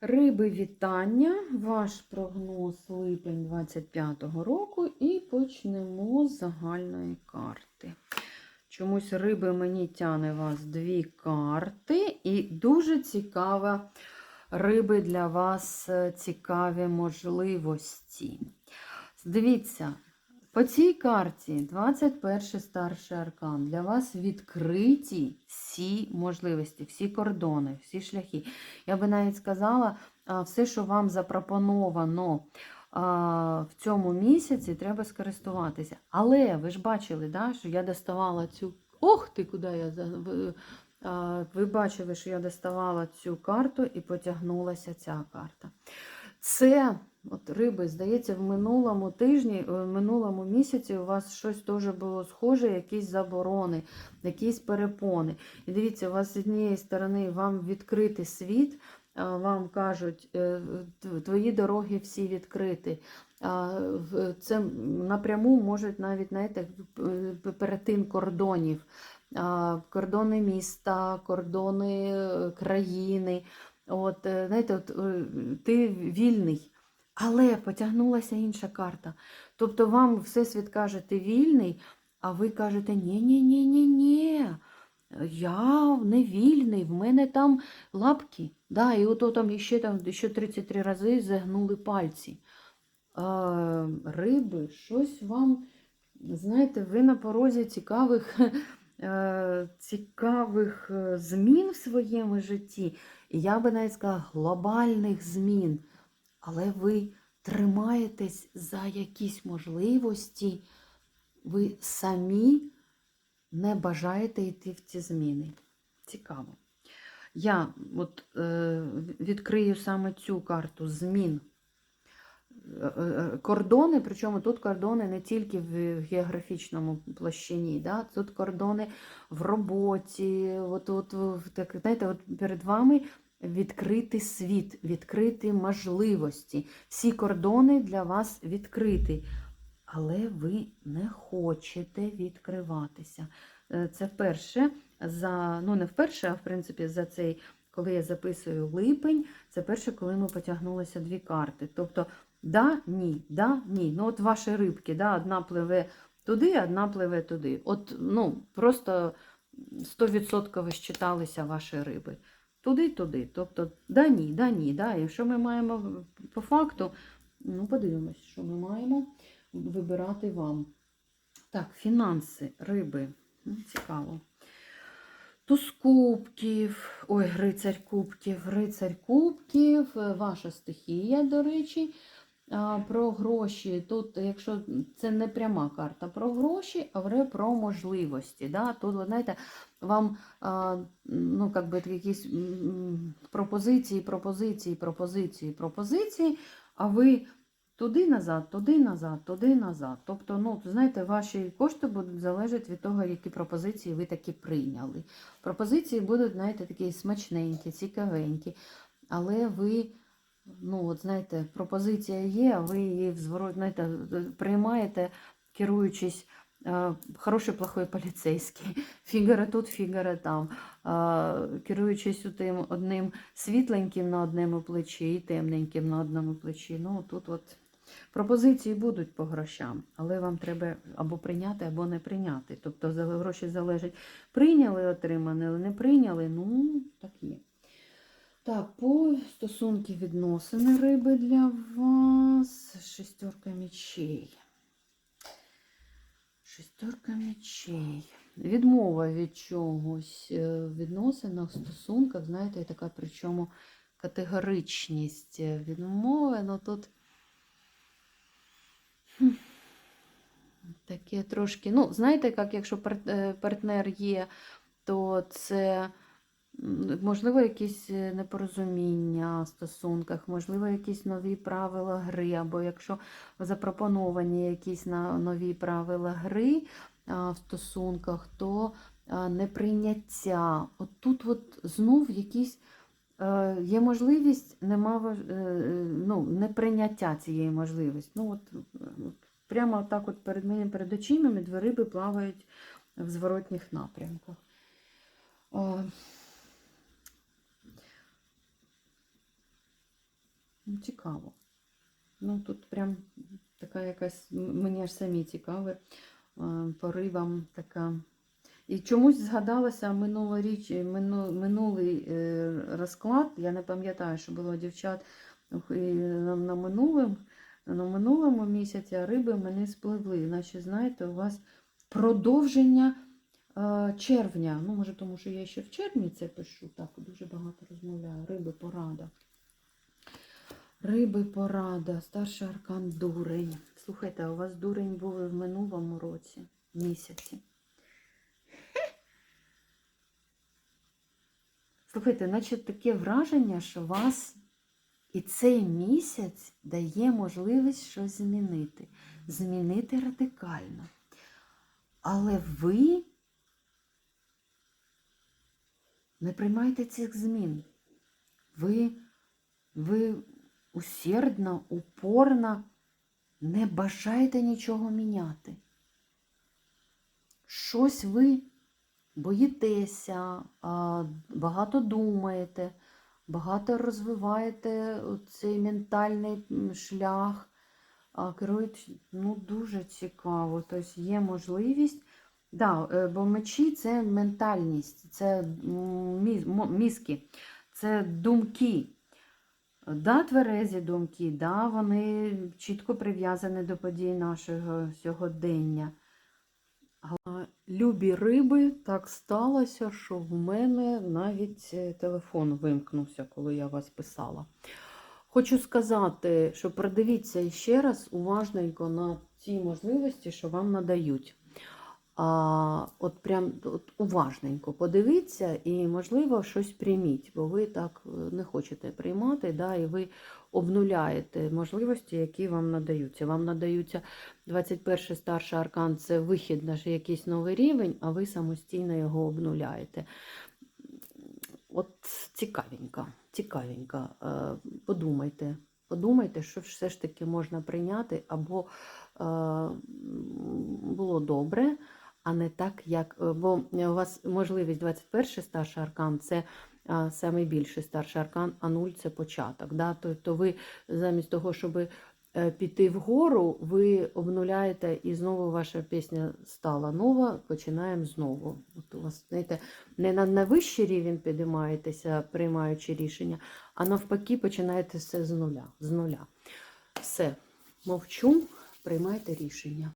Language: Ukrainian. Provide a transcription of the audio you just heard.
Риби вітання, ваш прогноз липень 25-го року і почнемо з загальної карти. Чомусь риби мені тяне вас дві карти, і дуже цікава риби для вас цікаві можливості. Дивіться, по цій карті 21 старший аркан. Для вас відкриті всі можливості, всі кордони, всі шляхи. Я би навіть сказала, все, що вам запропоновано в цьому місяці, треба скористуватися. Але ви ж бачили, да, що я доставала цю. Ох ти, куди я Ви бачили, що я доставала цю карту і потягнулася ця карта. Це от риби, здається, в минулому тижні, е, в минулому місяці у вас щось теж було схоже, якісь заборони, якісь перепони. І дивіться, у вас з однієї сторони вам відкритий світ, вам кажуть, е, твої дороги всі відкриті. Це напряму можуть навіть знаєте, перетин кордонів, кордони міста, кордони е, країни. От, знаєте, от, ти вільний, але потягнулася інша карта. Тобто вам Всесвіт каже, ти вільний, а ви кажете, ні-ні-ні-ні-ні. Я не вільний, в мене там лапки. Да, і ото там ще, там ще 33 рази загнули пальці. А, риби, щось вам, знаєте, ви на порозі цікавих, е, цікавих е, змін в своєму житті. Я би навіть сказала, глобальних змін. Але ви тримаєтесь за якісь можливості, ви самі не бажаєте йти в ці зміни. Цікаво. Я от, е, відкрию саме цю карту змін. Е, е, Кордони, причому тут кордони не тільки в географічному площині, да? тут кордони в роботі, от, от, так, знаєте, от перед вами відкритий світ, відкриті можливості. Всі кордони для вас відкриті, але ви не хочете відкриватися. Е, Це вперше за, ну не вперше, а в принципі за цей, коли я записую липень, це перше, коли ми потягнулися дві карти. Тобто, да, ні, да, ні. Ну, от ваші рибки, да, одна пливе туди, одна пливе туди. От, ну, просто 100% щиталися ваші риби. Туди, туди. Тобто, да, ні, да, ні, да. І ми маємо по факту? Ну, подивимось, що ми маємо вибирати вам. Так, фінанси, риби. Ну, Цікаво. Туз кубків, ой, рицарь кубків, рицарь кубків, ваша стихія, до речі. Про гроші. Тут, якщо це не пряма карта про гроші, а вже про можливості. Да? Тут, знаєте, вам ну, как би, якісь пропозиції, пропозиції, пропозиції, пропозиції, а ви туди назад, туди назад, туди назад. Тобто, ну, знаєте, ваші кошти будуть залежати від того, які пропозиції ви таки прийняли. Пропозиції будуть, знаєте, такі смачненькі, цікавенькі, але ви. Ну, от знаєте, пропозиція є, а ви її знаєте, приймаєте, керуючись е, хороший, плохой поліцейський. Фігара тут, фігара там. Е, керуючись тим одним світленьким на одному плечі і темненьким на одному плечі. Ну, тут от пропозиції будуть по грошам, але вам треба або прийняти, або не прийняти. Тобто гроші залежить, прийняли, отримали, не прийняли, ну, так є. Так, по стосунки відносини риби для вас. Шестерка мечей. Шестерка мечей. Відмова від чогось е, в відносинах, стосунках, знаєте, така причому категоричність відмови, ну тут таке трошки. Ну, знаєте, як якщо е, партнер є, то це. Можливо, якісь е, непорозуміння в стосунках, можливо, якісь нові правила гри, або якщо запропоновані якісь нові правила гри в стосунках, то неприйняття. От тут от знов якісь е, є можливість, нема е, ну, неприйняття цієї можливості. Ну, от, прямо так от перед мене перед очима дві риби плавають в зворотніх напрямках. Е, Ну, Цікаво. Ну, тут прям така якась, мені аж самі цікаве, е, поривам така. І чомусь згадалося минулоріч, мину, минулий е, розклад. Я не пам'ятаю, що було дівчат на, минулому, на минулому місяці, а риби мене спливли. Наче, знаєте, у вас продовження е, червня. Ну, може, тому що я ще в червні це пишу. Так, дуже багато розмовляю. Риби порада. Риби порада, старший аркан дурень. Слухайте, а у вас дурень був і в минулому році, місяці. Слухайте, наче таке враження, що вас і цей місяць дає можливість щось змінити. Змінити радикально. Але ви не приймайте цих змін. Ви, ви усердно, упорно не бажаєте нічого міняти. Щось ви боїтеся, багато думаєте, багато розвиваєте цей ментальний шлях, керують ну, дуже цікаво. Тобто є можливість. Да, е, бо мечі це ментальність, це мізки, це думки. Да, тверезі думки, да, вони чітко прив'язані до подій нашого сьогодення. Любі риби, так сталося, що в мене навіть е, телефон вимкнувся, коли я вас писала. Хочу сказати, що продивіться ще раз уважненько на ті можливості, що вам надають. А, от прям от уважненько подивіться і, можливо, щось прийміть, бо ви так е, не хочете приймати, да, і ви обнуляєте можливості, які вам надаються. Вам надаються 21 старший аркан це вихід на якийсь новий рівень, а ви самостійно його обнуляєте. От цікавенько, цікавенько. Е, Подумайте, подумайте, що все ж таки можна прийняти, або е, було добре, а не так, як. е, Бо у вас можливість 21 старший аркан це а, самий більший старший аркан, а 0 це початок. Да? Тобто ви замість того, щоб е, піти вгору, ви обнуляєте і знову ваша пісня стала нова, починаємо знову. От у вас, знаєте, не на найвищий рівень підіймаєтеся, приймаючи рішення, а навпаки, починаєте все з нуля. З нуля. Все, мовчу, приймайте рішення.